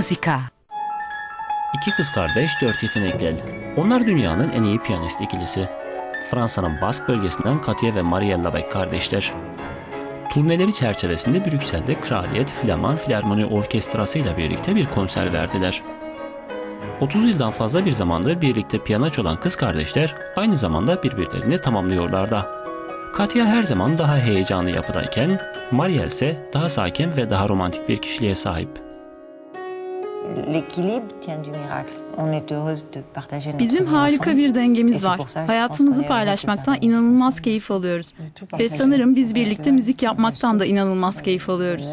Muzika İki kız kardeş, dört yetenekli. Onlar dünyanın en iyi piyanist ikilisi. Fransa'nın Bask bölgesinden Katia ve Marielle Beck kardeşler. Turneleri çerçevesinde Brüksel'de Kraliyet Flaman Filarmoni Orkestrası ile birlikte bir konser verdiler. 30 yıldan fazla bir zamandır birlikte piyano çalan kız kardeşler aynı zamanda birbirlerini tamamlıyorlar da. Katia her zaman daha heyecanlı yapıdayken, Marielle ise daha sakin ve daha romantik bir kişiliğe sahip. Bizim harika bir dengemiz var. Hayatımızı paylaşmaktan inanılmaz keyif alıyoruz. Ve sanırım biz birlikte müzik yapmaktan da inanılmaz keyif alıyoruz.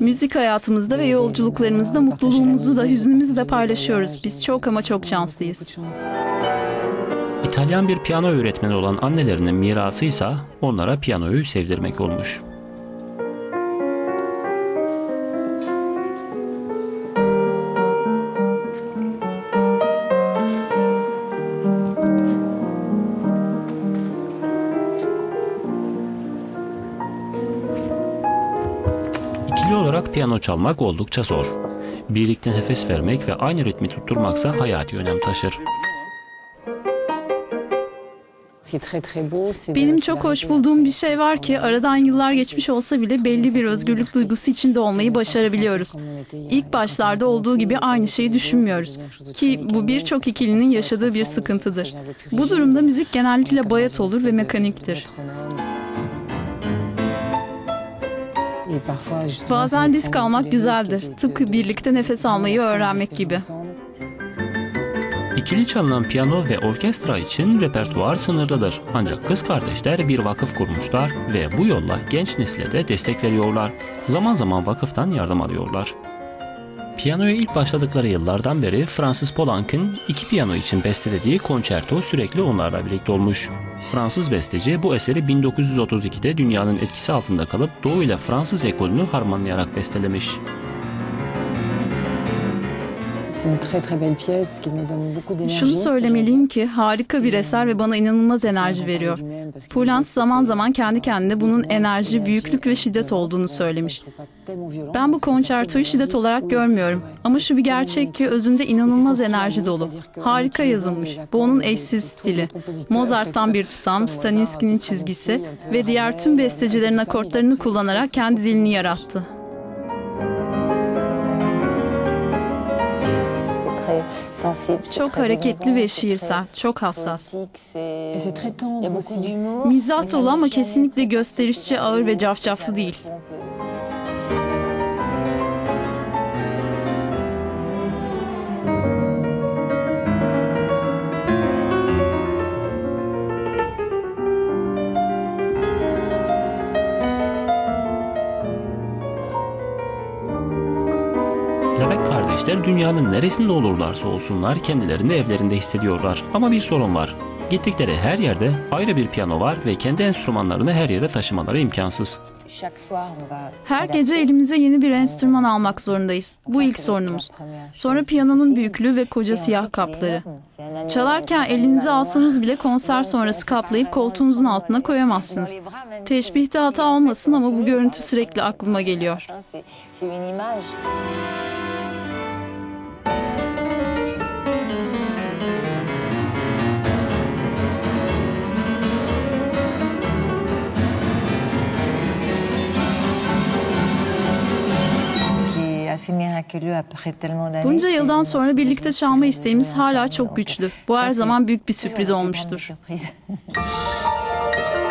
Müzik hayatımızda ve yolculuklarımızda mutluluğumuzu da hüznümüzü de paylaşıyoruz. Biz çok ama çok şanslıyız. İtalyan bir piyano öğretmeni olan annelerinin mirası ise onlara piyanoyu sevdirmek olmuş. Olarak piyano çalmak oldukça zor. Birlikte nefes vermek ve aynı ritmi tutturmaksa hayati önem taşır. Benim çok hoş bulduğum bir şey var ki aradan yıllar geçmiş olsa bile belli bir özgürlük duygusu içinde olmayı başarabiliyoruz. İlk başlarda olduğu gibi aynı şeyi düşünmüyoruz. Ki bu birçok ikilinin yaşadığı bir sıkıntıdır. Bu durumda müzik genellikle bayat olur ve mekaniktir. Bazen disk almak güzeldir. Tıpkı birlikte nefes almayı öğrenmek gibi. İkili çalınan piyano ve orkestra için repertuar sınırlıdır. Ancak kız kardeşler bir vakıf kurmuşlar ve bu yolla genç nesile de destek veriyorlar. Zaman zaman vakıftan yardım alıyorlar. Piyanoya ilk başladıkları yıllardan beri Fransız Poulenc'in iki piyano için bestelediği konçerto sürekli onlarla birlikte olmuş. Fransız besteci bu eseri 1932'de dünyanın etkisi altında kalıp Doğu ile Fransız ekolünü harmanlayarak bestelemiş. Şunu söylemeliyim ki harika bir eser ve bana inanılmaz enerji veriyor. Poulenc zaman zaman kendi kendine bunun enerji, büyüklük ve şiddet olduğunu söylemiş. Ben bu konçertoyu şiddet olarak görmüyorum. Ama şu bir gerçek ki özünde inanılmaz enerji dolu. Harika yazılmış. Bu onun eşsiz stili. Mozart'tan bir tutam, Stanisky'nin çizgisi ve diğer tüm bestecilerin akortlarını kullanarak kendi dilini yarattı. Çok hareketli ve şiirsel, çok hassas. Mizah dolu ama kesinlikle gösterişçi, ağır ve cafcaflı değil. Kardeşler dünyanın neresinde olurlarsa olsunlar kendilerini evlerinde hissediyorlar. Ama bir sorun var. Gittikleri her yerde ayrı bir piyano var ve kendi enstrümanlarını her yere taşımaları imkansız. Her gece elimize yeni bir enstrüman almak zorundayız. Bu ilk sorunumuz. Sonra piyanonun büyüklüğü ve koca siyah kapları. Çalarken elinize alsanız bile konser sonrası katlayıp koltuğunuzun altına koyamazsınız. Teşbihte hata olmasın ama bu görüntü sürekli aklıma geliyor. Bunca yıldan sonra birlikte çalma isteğimiz hala çok güçlü. Bu her zaman büyük bir sürpriz olmuştur.